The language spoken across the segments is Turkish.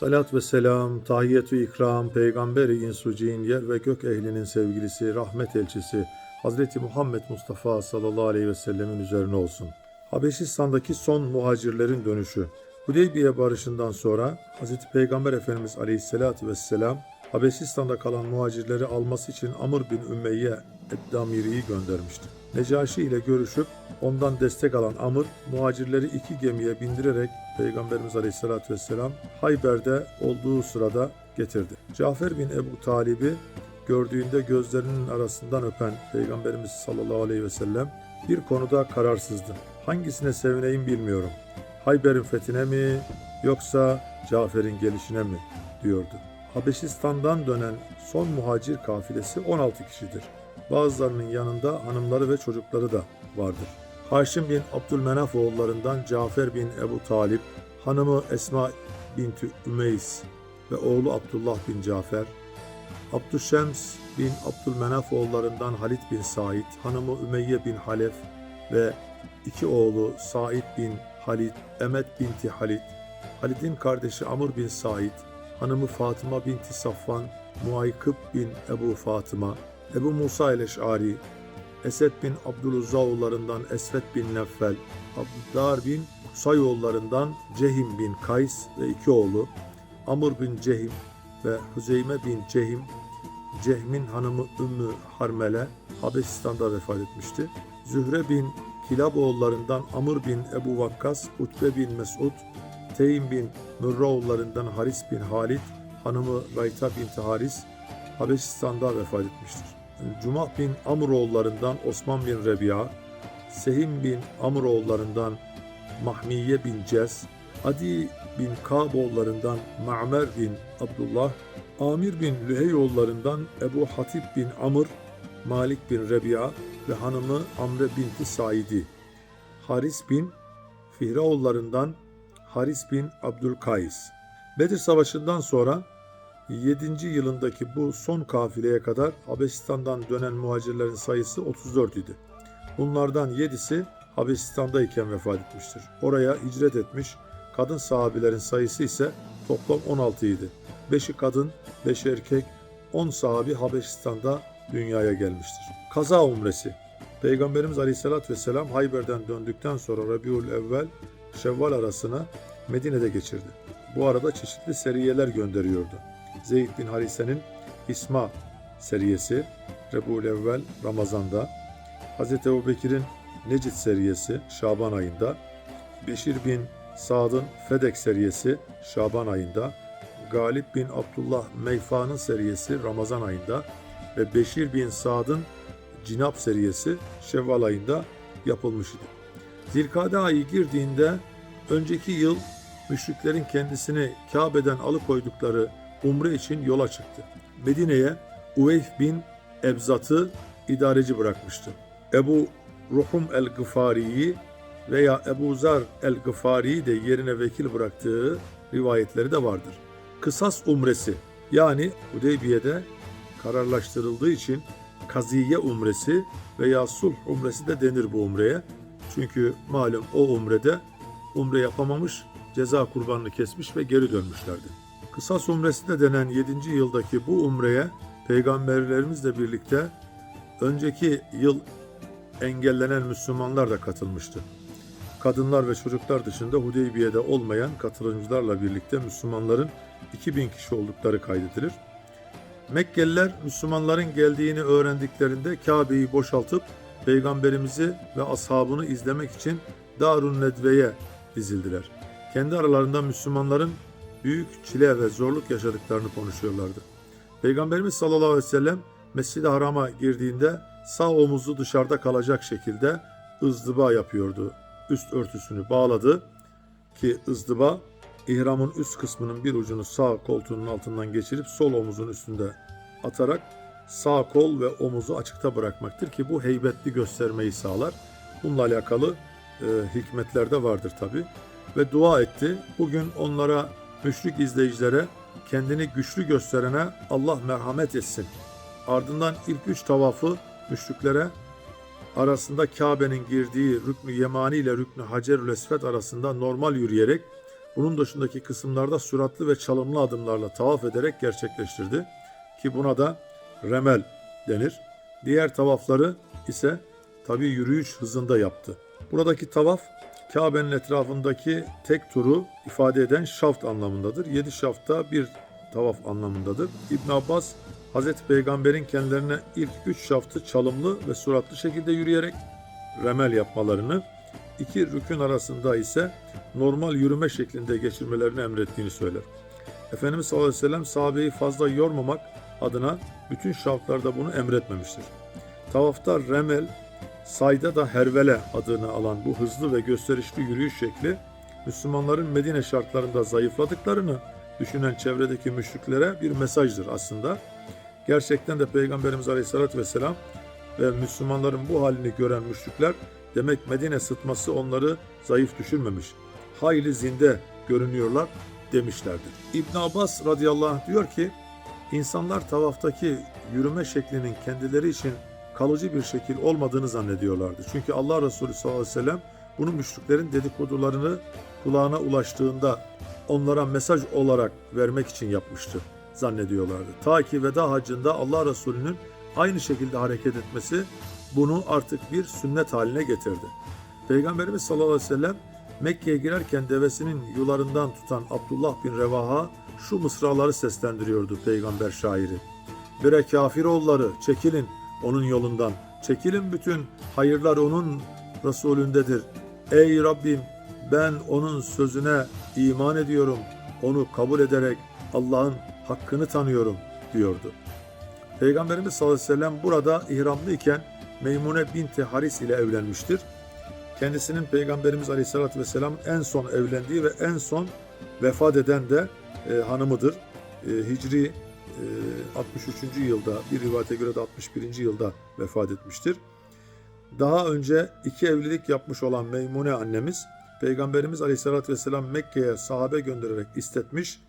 Salat ve selam, tahiyyatü ikram, peygamberi insucin, yer ve gök ehlinin sevgilisi, rahmet elçisi, Hazreti Muhammed Mustafa sallallahu aleyhi ve sellemin üzerine olsun. Habeşistan'daki son muhacirlerin dönüşü. Hudeybiye barışından sonra Hazreti Peygamber Efendimiz aleyhissalatü vesselam Habeşistan'da kalan muhacirleri alması için Amr bin Ümeyye Eddamiri'yi göndermişti. Necaşi ile görüşüp ondan destek alan Amr, muhacirleri iki gemiye bindirerek Peygamberimiz Aleyhisselatü Vesselam Hayber'de olduğu sırada getirdi. Cafer bin Ebu Talib'i gördüğünde gözlerinin arasından öpen Peygamberimiz sallallahu aleyhi ve sellem bir konuda kararsızdı. Hangisine sevineyim bilmiyorum. Hayber'in fethine mi yoksa Cafer'in gelişine mi diyordu. Habeşistan'dan dönen son muhacir kafilesi 16 kişidir. Bazılarının yanında hanımları ve çocukları da vardır. Haşim bin Abdülmenaf oğullarından Cafer bin Ebu Talip, hanımı Esma binti Ümeys ve oğlu Abdullah bin Cafer, Abdüşşems bin Abdülmenaf oğullarından Halit bin Said, hanımı Ümeyye bin Halef ve iki oğlu Said bin Halit, Emet binti Halit, Halit'in kardeşi Amr bin Said, hanımı Fatıma binti Safvan, Muaykıp bin Ebu Fatıma, Ebu Musa el-Eş'ari, Esed bin Abdüluzza oğullarından Esvet bin Neffel, Abdüddar bin Kusay oğullarından Cehim bin Kays ve iki oğlu, Amr bin Cehim ve Hüzeyme bin Cehim, Cehm'in hanımı Ümmü Harmele Habeşistan'da vefat etmişti. Zühre bin Kilab oğullarından Amr bin Ebu Vakkas, Utbe bin Mesud, Teym bin Mürre oğullarından Haris bin Halid, hanımı Rayta binti Haris, Habeşistan'da vefat etmiştir. Cumah bin Amr oğullarından Osman bin Rebi'a, Sehim bin Amr oğullarından Mahmiye bin Ces, Adi bin Kab oğullarından Ma'mer bin Abdullah, Amir bin Lühey oğullarından Ebu Hatip bin Amr, Malik bin Rebi'a ve hanımı Amre binti Saidi, Haris bin Fihre oğullarından Haris bin Abdülkays. Bedir Savaşı'ndan sonra 7. yılındaki bu son kafileye kadar Habeşistan'dan dönen muhacirlerin sayısı 34 idi. Bunlardan 7'si Habeşistan'dayken vefat etmiştir. Oraya hicret etmiş kadın sahabilerin sayısı ise toplam 16 idi. 5'i kadın, 5'i erkek, 10 sahabi Habeşistan'da dünyaya gelmiştir. Kaza umresi Peygamberimiz Aleyhisselatü Vesselam Hayber'den döndükten sonra Rabiul Evvel Şevval arasına Medine'de geçirdi. Bu arada çeşitli seriyeler gönderiyordu. Zeyd bin Harise'nin İsma seriyesi Rebul Evvel Ramazan'da, Hz. Ebu Bekir'in Necid seriyesi Şaban ayında, Beşir bin Sad'ın Fedek seriyesi Şaban ayında, Galip bin Abdullah Meyfa'nın seriyesi Ramazan ayında ve Beşir bin Sad'ın Cinap seriyesi Şevval ayında yapılmış idi. Zilkade ayı girdiğinde önceki yıl müşriklerin kendisini Kabe'den alıkoydukları umre için yola çıktı. Medine'ye Uveyf bin Ebzat'ı idareci bırakmıştı. Ebu Ruhum el-Gıfari'yi veya Ebu Zar el-Gıfari'yi de yerine vekil bıraktığı rivayetleri de vardır. Kısas umresi yani Hudeybiye'de kararlaştırıldığı için kaziye umresi veya sulh umresi de denir bu umreye. Çünkü malum o umrede umre yapamamış, ceza kurbanını kesmiş ve geri dönmüşlerdi. Kısas umresi de denen 7. yıldaki bu umreye peygamberlerimizle birlikte önceki yıl engellenen Müslümanlar da katılmıştı. Kadınlar ve çocuklar dışında Hudeybiye'de olmayan katılımcılarla birlikte Müslümanların 2000 kişi oldukları kaydedilir. Mekkeliler Müslümanların geldiğini öğrendiklerinde Kabe'yi boşaltıp peygamberimizi ve ashabını izlemek için Darun Nedve'ye dizildiler. Kendi aralarında Müslümanların büyük çile ve zorluk yaşadıklarını konuşuyorlardı. Peygamberimiz sallallahu aleyhi ve sellem Mescid-i Haram'a girdiğinde sağ omuzu dışarıda kalacak şekilde ızdıba yapıyordu. Üst örtüsünü bağladı ki ızdıba ihramın üst kısmının bir ucunu sağ koltuğunun altından geçirip sol omuzun üstünde atarak sağ kol ve omuzu açıkta bırakmaktır ki bu heybetli göstermeyi sağlar. Bununla alakalı e, hikmetler de vardır tabi. Ve dua etti. Bugün onlara müşrik izleyicilere kendini güçlü gösterene Allah merhamet etsin. Ardından ilk üç tavafı müşriklere arasında Kabe'nin girdiği Rüknü Yemani ile Rüknü Hacerül Esved arasında normal yürüyerek Bunun dışındaki kısımlarda süratli ve çalımlı adımlarla tavaf ederek gerçekleştirdi. Ki buna da remel denir. Diğer tavafları ise tabi yürüyüş hızında yaptı. Buradaki tavaf Kabe'nin etrafındaki tek turu ifade eden şaft anlamındadır. Yedi şafta bir tavaf anlamındadır. İbn Abbas Hazreti Peygamber'in kendilerine ilk üç şaftı çalımlı ve suratlı şekilde yürüyerek remel yapmalarını, iki rükün arasında ise normal yürüme şeklinde geçirmelerini emrettiğini söyler. Efendimiz sallallahu aleyhi ve sellem sahabeyi fazla yormamak adına bütün şartlarda bunu emretmemiştir. Tavafta remel, sayda da hervele adını alan bu hızlı ve gösterişli yürüyüş şekli, Müslümanların Medine şartlarında zayıfladıklarını düşünen çevredeki müşriklere bir mesajdır aslında. Gerçekten de Peygamberimiz Aleyhisselatü Vesselam ve Müslümanların bu halini gören müşrikler demek Medine sıtması onları zayıf düşürmemiş. Hayli zinde görünüyorlar demişlerdir. İbn Abbas radıyallahu anh diyor ki insanlar tavaftaki yürüme şeklinin kendileri için kalıcı bir şekil olmadığını zannediyorlardı. Çünkü Allah Resulü sallallahu aleyhi ve sellem bunu müşriklerin dedikodularını kulağına ulaştığında onlara mesaj olarak vermek için yapmıştı zannediyorlardı. Ta ki veda hacında Allah Resulü'nün aynı şekilde hareket etmesi bunu artık bir sünnet haline getirdi. Peygamberimiz sallallahu aleyhi ve sellem Mekke'ye girerken devesinin yularından tutan Abdullah bin Revaha şu mısraları seslendiriyordu peygamber şairi. Bire kafir oğulları çekilin onun yolundan. Çekilin bütün hayırlar onun Resulündedir. Ey Rabbim ben onun sözüne iman ediyorum. Onu kabul ederek Allah'ın hakkını tanıyorum diyordu. Peygamberimiz sallallahu aleyhi ve sellem burada ihramlı iken Meymune binti Haris ile evlenmiştir. Kendisinin Peygamberimiz Aleyhisselatü Vesselam en son evlendiği ve en son vefat eden de e, hanımıdır. E, Hicri 63. yılda, bir rivayete göre de 61. yılda vefat etmiştir. Daha önce iki evlilik yapmış olan Meymune annemiz, Peygamberimiz Aleyhisselatü Vesselam Mekke'ye sahabe göndererek istetmiş.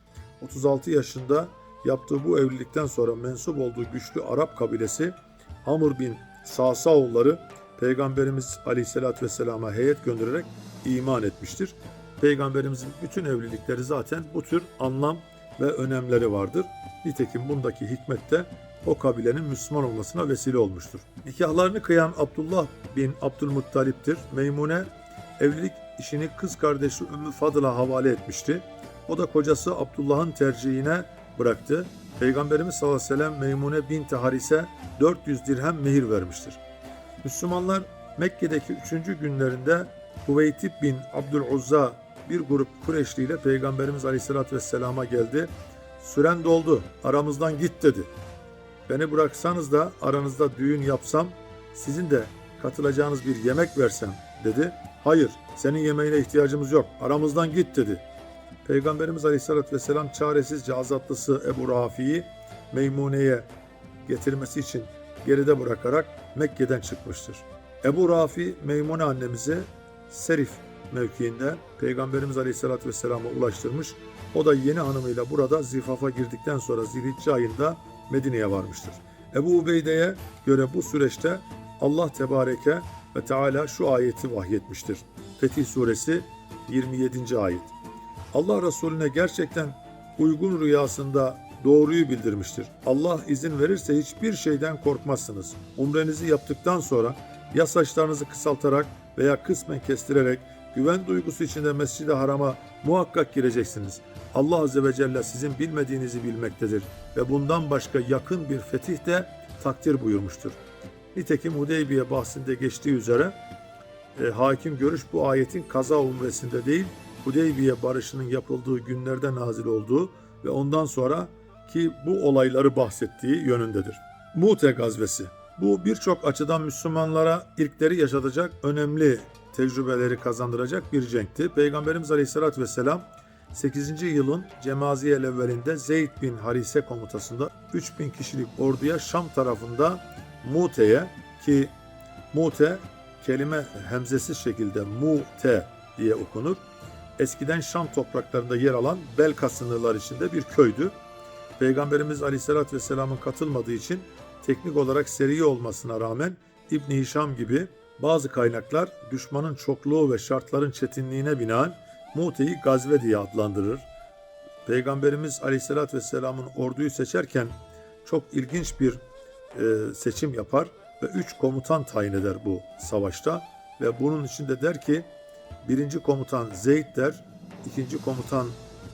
36 yaşında yaptığı bu evlilikten sonra mensup olduğu güçlü Arap kabilesi Hamur bin Sasaoğulları Peygamberimiz Aleyhisselatü Vesselam'a heyet göndererek iman etmiştir. Peygamberimizin bütün evlilikleri zaten bu tür anlam ve önemleri vardır. Nitekim bundaki hikmet de o kabilenin Müslüman olmasına vesile olmuştur. Nikahlarını kıyan Abdullah bin Abdülmuttalip'tir. Meymune evlilik işini kız kardeşi Ümmü Fadıl'a havale etmişti. O da kocası Abdullah'ın tercihine bıraktı. Peygamberimiz sallallahu aleyhi ve sellem Meymune binti Haris'e 400 dirhem mehir vermiştir. Müslümanlar Mekke'deki üçüncü günlerinde Huveytib bin Abdüluzza bir grup Kureyşli ile Peygamberimiz Aleyhisselatü Vesselam'a geldi. Süren doldu, aramızdan git dedi. Beni bıraksanız da aranızda düğün yapsam, sizin de katılacağınız bir yemek versem dedi. Hayır, senin yemeğine ihtiyacımız yok, aramızdan git dedi. Peygamberimiz Aleyhisselatü Vesselam çaresizce azatlısı Ebu Rafi'yi Meymune'ye getirmesi için geride bırakarak Mekke'den çıkmıştır. Ebu Rafi Meymune annemizi Serif mevkiinde Peygamberimiz Aleyhisselatü Vesselam'a ulaştırmış. O da yeni hanımıyla burada zifafa girdikten sonra Zilhicce ayında Medine'ye varmıştır. Ebu Ubeyde'ye göre bu süreçte Allah Tebareke ve Teala şu ayeti vahyetmiştir. Fetih Suresi 27. ayet. Allah Resulüne gerçekten uygun rüyasında doğruyu bildirmiştir. Allah izin verirse hiçbir şeyden korkmazsınız. Umrenizi yaptıktan sonra ya saçlarınızı kısaltarak veya kısmen kestirerek güven duygusu içinde Mescid-i Haram'a muhakkak gireceksiniz. Allah Azze ve Celle sizin bilmediğinizi bilmektedir ve bundan başka yakın bir fetih de takdir buyurmuştur. Nitekim Hudeybiye bahsinde geçtiği üzere e, hakim görüş bu ayetin kaza umresinde değil, Hudeybiye barışının yapıldığı günlerde nazil olduğu ve ondan sonra ki bu olayları bahsettiği yönündedir. Mute gazvesi. Bu birçok açıdan Müslümanlara ilkleri yaşatacak önemli tecrübeleri kazandıracak bir cenkti. Peygamberimiz Aleyhisselatü Vesselam 8. yılın Cemaziye evvelinde Zeyd bin Harise komutasında 3000 kişilik orduya Şam tarafında Mute'ye ki Mute kelime hemzesiz şekilde Mute diye okunur. Eskiden Şam topraklarında yer alan Belka sınırları içinde bir köydü. Peygamberimiz Aleyhisselatü Vesselam'ın katılmadığı için teknik olarak seri olmasına rağmen İbn Hişam gibi bazı kaynaklar düşmanın çokluğu ve şartların çetinliğine binaen Mute'yi gazve diye adlandırır. Peygamberimiz Aleyhisselatü Vesselam'ın orduyu seçerken çok ilginç bir e, seçim yapar ve üç komutan tayin eder bu savaşta. Ve bunun içinde der ki birinci komutan Zeyd der, ikinci komutan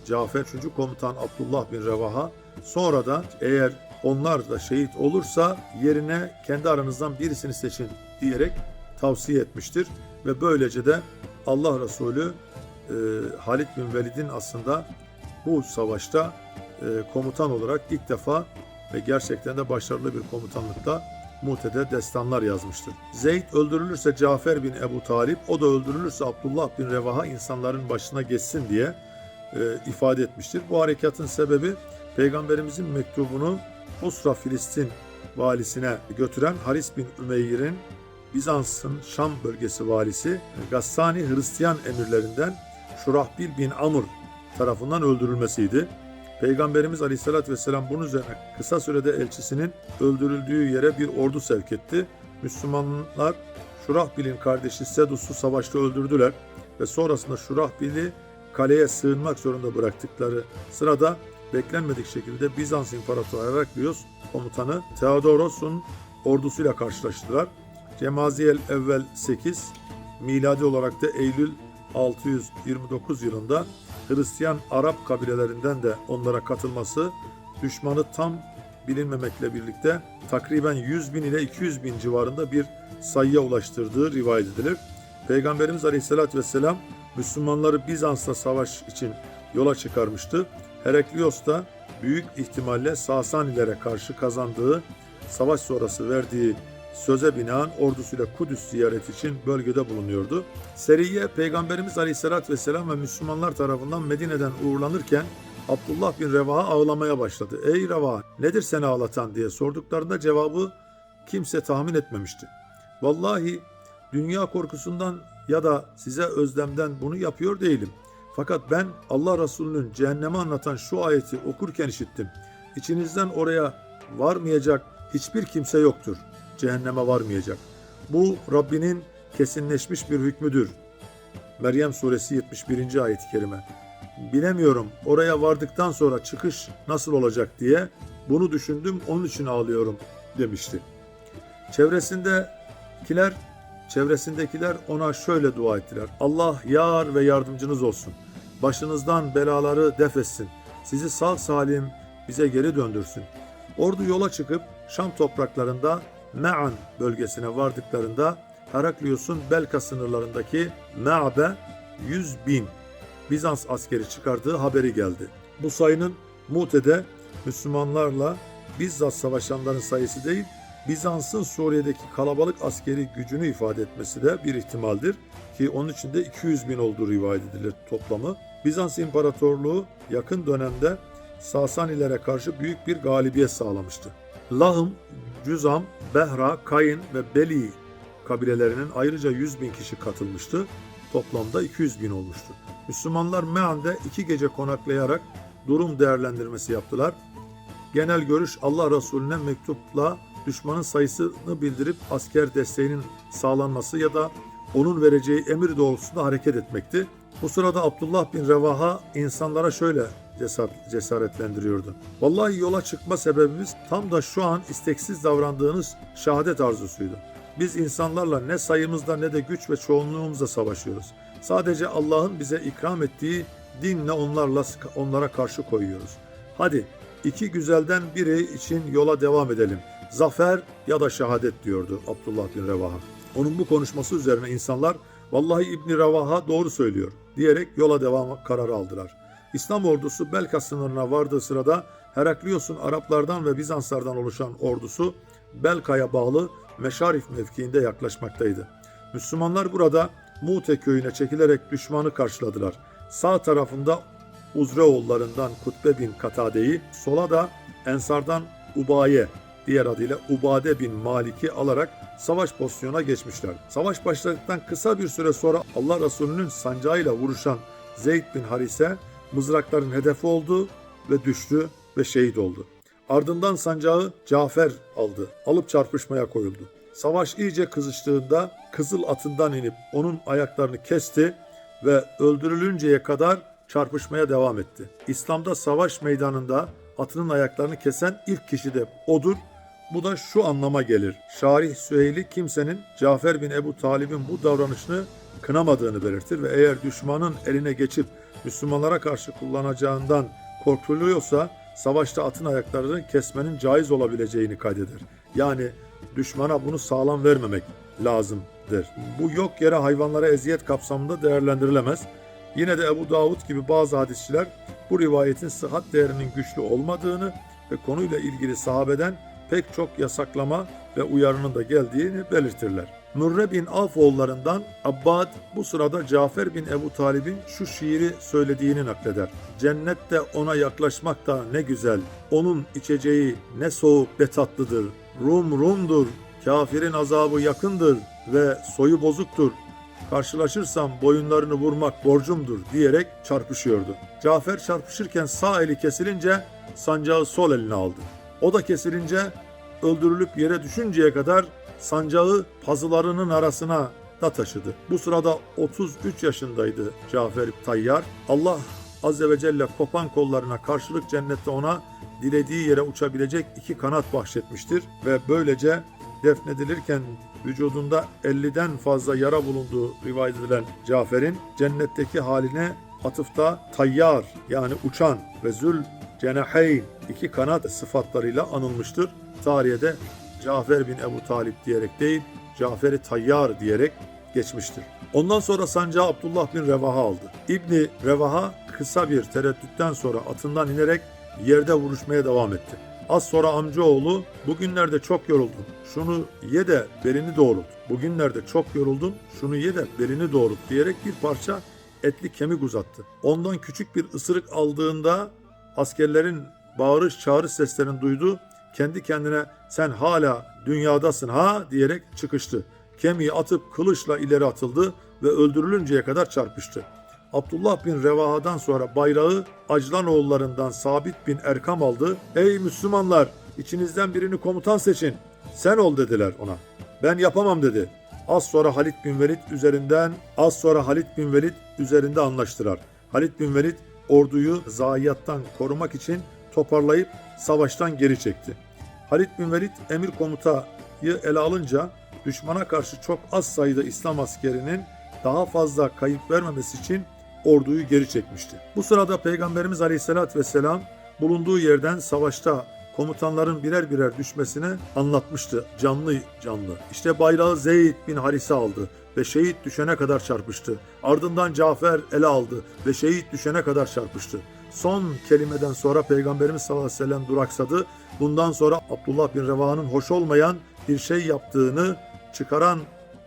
Cafer, üçüncü komutan Abdullah bin Revaha. Sonra da eğer onlar da şehit olursa yerine kendi aranızdan birisini seçin diyerek tavsiye etmiştir. Ve böylece de Allah Resulü e, Halid bin Velid'in aslında bu savaşta e, komutan olarak ilk defa ve gerçekten de başarılı bir komutanlıkta Mute'de destanlar yazmıştır. Zeyd öldürülürse Cafer bin Ebu Talip, o da öldürülürse Abdullah bin Revaha insanların başına geçsin diye e, ifade etmiştir. Bu harekatın sebebi Peygamberimizin mektubunu Busra Filistin valisine götüren Haris bin Ümeyr'in Bizans'ın Şam bölgesi valisi Gassani Hristiyan emirlerinden Şurahbil bin Amr tarafından öldürülmesiydi. Peygamberimiz Aleyhisselatü Vesselam bunun üzerine kısa sürede elçisinin öldürüldüğü yere bir ordu sevk etti. Müslümanlar Şurahbil'in kardeşi Sedus'u savaşta öldürdüler ve sonrasında Şurahbil'i kaleye sığınmak zorunda bıraktıkları sırada beklenmedik şekilde Bizans İmparatoru Heraklius komutanı Theodoros'un ordusuyla karşılaştılar. Cemaziyel evvel 8, miladi olarak da Eylül 629 yılında Hristiyan Arap kabilelerinden de onlara katılması düşmanı tam bilinmemekle birlikte takriben 100 bin ile 200 bin civarında bir sayıya ulaştırdığı rivayet edilir. Peygamberimiz Aleyhisselatü Vesselam Müslümanları Bizans'ta savaş için yola çıkarmıştı. Heraklios da büyük ihtimalle Sasanilere karşı kazandığı savaş sonrası verdiği söze binaen ordusuyla Kudüs ziyaret için bölgede bulunuyordu. Seriye Peygamberimiz Aleyhisselatü Vesselam ve Müslümanlar tarafından Medine'den uğurlanırken Abdullah bin Revaha ağlamaya başladı. Ey Revaha nedir seni ağlatan diye sorduklarında cevabı kimse tahmin etmemişti. Vallahi dünya korkusundan ya da size özlemden bunu yapıyor değilim. Fakat ben Allah Resulü'nün cehennemi anlatan şu ayeti okurken işittim. İçinizden oraya varmayacak hiçbir kimse yoktur. Cehenneme varmayacak. Bu Rabbinin kesinleşmiş bir hükmüdür. Meryem suresi 71. ayet-i kerime. Bilemiyorum oraya vardıktan sonra çıkış nasıl olacak diye bunu düşündüm onun için ağlıyorum demişti. Çevresindekiler çevresindekiler ona şöyle dua ettiler. Allah yar ve yardımcınız olsun. Başınızdan belaları def etsin. Sizi sağ salim bize geri döndürsün. Ordu yola çıkıp Şam topraklarında Me'an bölgesine vardıklarında Heraklius'un Belka sınırlarındaki Me'abe 100 bin Bizans askeri çıkardığı haberi geldi. Bu sayının Mute'de Müslümanlarla bizzat savaşanların sayısı değil, Bizans'ın Suriye'deki kalabalık askeri gücünü ifade etmesi de bir ihtimaldir ki onun içinde 200 bin olduğu rivayet edilir toplamı. Bizans İmparatorluğu yakın dönemde Sasanilere karşı büyük bir galibiyet sağlamıştı. Lahım, Cüzam, Behra, Kayin ve Beli kabilelerinin ayrıca 100 bin kişi katılmıştı. Toplamda 200 bin olmuştu. Müslümanlar Mean'de iki gece konaklayarak durum değerlendirmesi yaptılar. Genel görüş Allah Resulüne mektupla düşmanın sayısını bildirip asker desteğinin sağlanması ya da onun vereceği emir doğrultusunda hareket etmekti. Bu sırada Abdullah bin Revaha insanlara şöyle cesaretlendiriyordu. Vallahi yola çıkma sebebimiz tam da şu an isteksiz davrandığınız şehadet arzusuydu. Biz insanlarla ne sayımızda ne de güç ve çoğunluğumuzla savaşıyoruz. Sadece Allah'ın bize ikram ettiği dinle onlarla onlara karşı koyuyoruz. Hadi iki güzelden biri için yola devam edelim. Zafer ya da şehadet diyordu Abdullah bin Revaha. Onun bu konuşması üzerine insanlar vallahi İbni Revaha doğru söylüyor diyerek yola devam kararı aldılar. İslam ordusu Belka sınırına vardığı sırada Heraklios'un Araplardan ve Bizanslardan oluşan ordusu Belka'ya bağlı Meşarif mevkiinde yaklaşmaktaydı. Müslümanlar burada Mute köyüne çekilerek düşmanı karşıladılar. Sağ tarafında Uzreoğullarından Kutbe bin Katade'yi, sola da Ensardan Ubaye, diğer adıyla Ubade bin Malik'i alarak savaş pozisyona geçmişler. Savaş başladıktan kısa bir süre sonra Allah Resulü'nün sancağıyla vuruşan Zeyd bin Harise mızrakların hedefi oldu ve düştü ve şehit oldu. Ardından sancağı Cafer aldı. Alıp çarpışmaya koyuldu. Savaş iyice kızıştığında kızıl atından inip onun ayaklarını kesti ve öldürülünceye kadar çarpışmaya devam etti. İslam'da savaş meydanında atının ayaklarını kesen ilk kişi de odur. Bu da şu anlama gelir. Şarih Süheyli kimsenin Cafer bin Ebu Talib'in bu davranışını kınamadığını belirtir ve eğer düşmanın eline geçip Müslümanlara karşı kullanacağından korkuluyorsa savaşta atın ayaklarını kesmenin caiz olabileceğini kaydeder. Yani düşmana bunu sağlam vermemek lazımdır. Bu yok yere hayvanlara eziyet kapsamında değerlendirilemez. Yine de Ebu Davud gibi bazı hadisçiler bu rivayetin sıhhat değerinin güçlü olmadığını ve konuyla ilgili sahabeden pek çok yasaklama ve uyarının da geldiğini belirtirler. Mürre bin Avf oğullarından Abbad bu sırada Cafer bin Ebu Talib'in şu şiiri söylediğini nakleder. Cennette ona yaklaşmak da ne güzel, onun içeceği ne soğuk ne tatlıdır. Rum Rum'dur, kafirin azabı yakındır ve soyu bozuktur. Karşılaşırsam boyunlarını vurmak borcumdur diyerek çarpışıyordu. Cafer çarpışırken sağ eli kesilince sancağı sol eline aldı. O da kesilince öldürülüp yere düşünceye kadar sancağı pazılarının arasına da taşıdı. Bu sırada 33 yaşındaydı Cafer Tayyar. Allah Azze ve Celle kopan kollarına karşılık cennette ona dilediği yere uçabilecek iki kanat bahşetmiştir ve böylece defnedilirken vücudunda 50'den fazla yara bulunduğu rivayet edilen Cafer'in cennetteki haline atıfta tayyar yani uçan ve zül cenaheyn iki kanat sıfatlarıyla anılmıştır. Tarihe de Cafer bin Ebu Talip diyerek değil, Cafer-i Tayyar diyerek geçmiştir. Ondan sonra sancağı Abdullah bin Revaha aldı. İbni Revaha kısa bir tereddütten sonra atından inerek yerde vuruşmaya devam etti. Az sonra amcaoğlu bugünlerde çok yoruldum. Şunu ye de belini doğrult. Bugünlerde çok yoruldum. Şunu ye de belini doğrult diyerek bir parça etli kemik uzattı. Ondan küçük bir ısırık aldığında askerlerin bağırış çağrış seslerini duydu. Kendi kendine sen hala dünyadasın ha diyerek çıkıştı. Kemiği atıp kılıçla ileri atıldı ve öldürülünceye kadar çarpıştı. Abdullah bin Revaha'dan sonra bayrağı Aclan oğullarından Sabit bin Erkam aldı. Ey Müslümanlar içinizden birini komutan seçin. Sen ol dediler ona. Ben yapamam dedi. Az sonra Halit bin Velid üzerinden az sonra Halit bin Velid üzerinde anlaştılar. Halit bin Velid orduyu zayiattan korumak için toparlayıp savaştan geri çekti. Halit bin Velid emir komutayı ele alınca düşmana karşı çok az sayıda İslam askerinin daha fazla kayıp vermemesi için orduyu geri çekmişti. Bu sırada Peygamberimiz Aleyhisselatü Vesselam bulunduğu yerden savaşta komutanların birer birer düşmesini anlatmıştı canlı canlı. İşte bayrağı Zeyd bin Harise aldı ve şehit düşene kadar çarpıştı. Ardından Cafer ele aldı ve şehit düşene kadar çarpıştı. Son kelimeden sonra Peygamberimiz sallallahu aleyhi ve sellem duraksadı. Bundan sonra Abdullah bin Revaha'nın hoş olmayan bir şey yaptığını çıkaran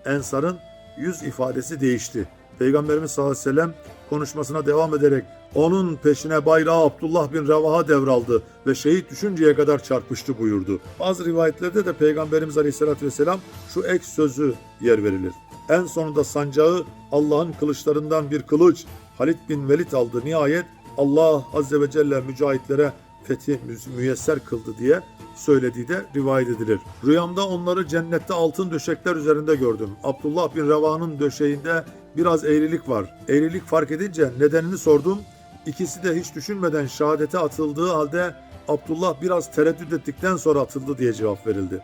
Ensar'ın yüz ifadesi değişti. Peygamberimiz sallallahu aleyhi ve sellem konuşmasına devam ederek onun peşine bayrağı Abdullah bin Revaha devraldı ve şehit düşünceye kadar çarpıştı buyurdu. Bazı rivayetlerde de Peygamberimiz aleyhissalatü vesselam şu ek sözü yer verilir. En sonunda sancağı Allah'ın kılıçlarından bir kılıç Halid bin Velid aldı. Nihayet Allah azze ve celle mücahitlere fethi mü- müyesser kıldı diye söylediği de rivayet edilir. Rüyamda onları cennette altın döşekler üzerinde gördüm. Abdullah bin Reva'nın döşeğinde biraz eğrilik var. Eğrilik fark edince nedenini sordum. İkisi de hiç düşünmeden şehadete atıldığı halde Abdullah biraz tereddüt ettikten sonra atıldı diye cevap verildi.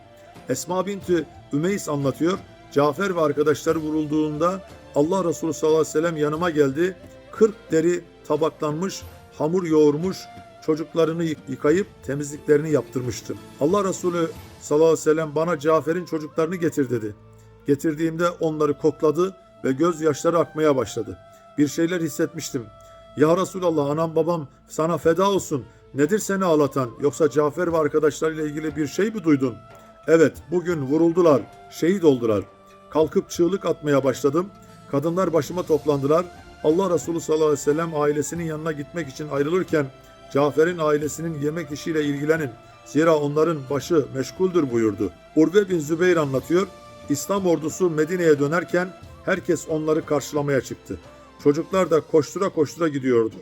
Esma binti Ümeys anlatıyor. Cafer ve arkadaşları vurulduğunda Allah Resulü sallallahu aleyhi ve sellem yanıma geldi. 40 deri tabaklanmış, hamur yoğurmuş, çocuklarını yık- yıkayıp temizliklerini yaptırmıştı. Allah Resulü sallallahu aleyhi ve sellem bana Cafer'in çocuklarını getir dedi. Getirdiğimde onları kokladı ve gözyaşları akmaya başladı. Bir şeyler hissetmiştim. Ya Resulallah anam babam sana feda olsun. Nedir seni ağlatan yoksa Cafer ve arkadaşlarıyla ilgili bir şey mi duydun? Evet bugün vuruldular, şehit oldular. Kalkıp çığlık atmaya başladım. Kadınlar başıma toplandılar. Allah Resulü sallallahu aleyhi ve sellem ailesinin yanına gitmek için ayrılırken Cafer'in ailesinin yemek işiyle ilgilenin. Zira onların başı meşguldür buyurdu. Urve bin Zübeyir anlatıyor. İslam ordusu Medine'ye dönerken herkes onları karşılamaya çıktı. Çocuklar da koştura koştura gidiyordu.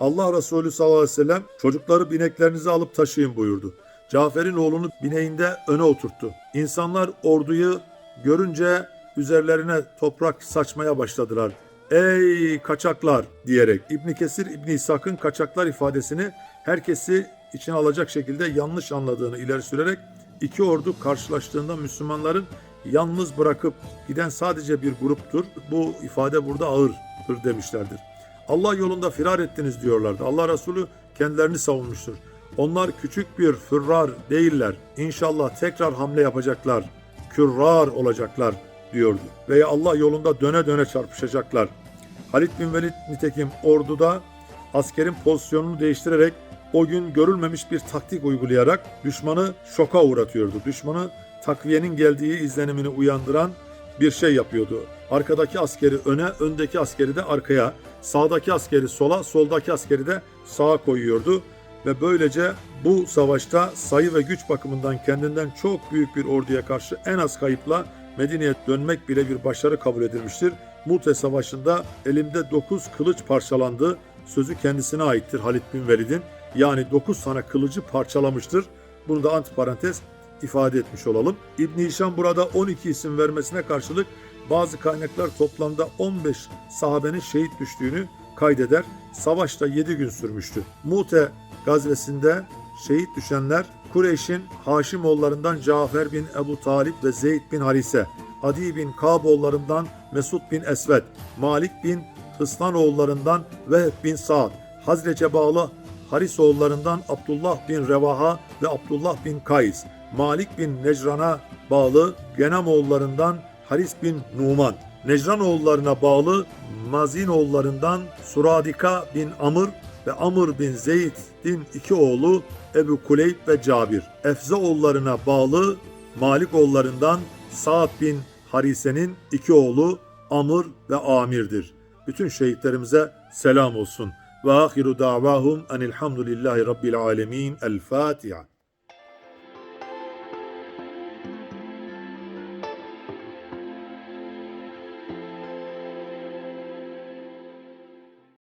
Allah Resulü sallallahu aleyhi ve sellem çocukları bineklerinize alıp taşıyın buyurdu. Cafer'in oğlunu bineğinde öne oturttu. İnsanlar orduyu görünce üzerlerine toprak saçmaya başladılar. Ey kaçaklar diyerek İbn Kesir İbn İshak'ın kaçaklar ifadesini herkesi içine alacak şekilde yanlış anladığını ileri sürerek iki ordu karşılaştığında Müslümanların yalnız bırakıp giden sadece bir gruptur. Bu ifade burada ağırdır demişlerdir. Allah yolunda firar ettiniz diyorlardı. Allah Resulü kendilerini savunmuştur. Onlar küçük bir fırrar değiller. İnşallah tekrar hamle yapacaklar. Kürrar olacaklar diyordu. Veya Allah yolunda döne döne çarpışacaklar. Halit bin Velid nitekim orduda askerin pozisyonunu değiştirerek o gün görülmemiş bir taktik uygulayarak düşmanı şoka uğratıyordu. Düşmanı takviyenin geldiği izlenimini uyandıran bir şey yapıyordu. Arkadaki askeri öne, öndeki askeri de arkaya, sağdaki askeri sola, soldaki askeri de sağa koyuyordu ve böylece bu savaşta sayı ve güç bakımından kendinden çok büyük bir orduya karşı en az kayıpla Medine'ye dönmek bile bir başarı kabul edilmiştir. Mute Savaşı'nda elimde 9 kılıç parçalandı. Sözü kendisine aittir Halid bin Velid'in. Yani 9 tane kılıcı parçalamıştır. Bunu da antiparantez ifade etmiş olalım. İbn Hişam burada 12 isim vermesine karşılık bazı kaynaklar toplamda 15 sahabenin şehit düştüğünü kaydeder. Savaşta 7 gün sürmüştü. Mute gazvesinde şehit düşenler Kureyş'in Haşimoğullarından Cafer bin Ebu Talip ve Zeyd bin Harise, Adi bin Kaboğullarından Mesud bin Esved, Malik bin Hıslanoğullarından Vehb bin Sa'd, Hazrece bağlı Harisoğullarından Abdullah bin Revaha ve Abdullah bin Kays, Malik bin Necran'a bağlı Genamoğullarından Haris bin Numan, Necranoğullarına bağlı Mazinoğullarından Suradika bin Amr ve Amr bin Zeyd'in iki oğlu Ebu Kuleyb ve Cabir. Efzaoğullarına bağlı Malikoğullarından Sa'd bin Harise'nin iki oğlu Amr ve Amir'dir. Bütün şehitlerimize selam olsun. Ve ahiru davahum enilhamdülillahi rabbil alemin. El Fatiha.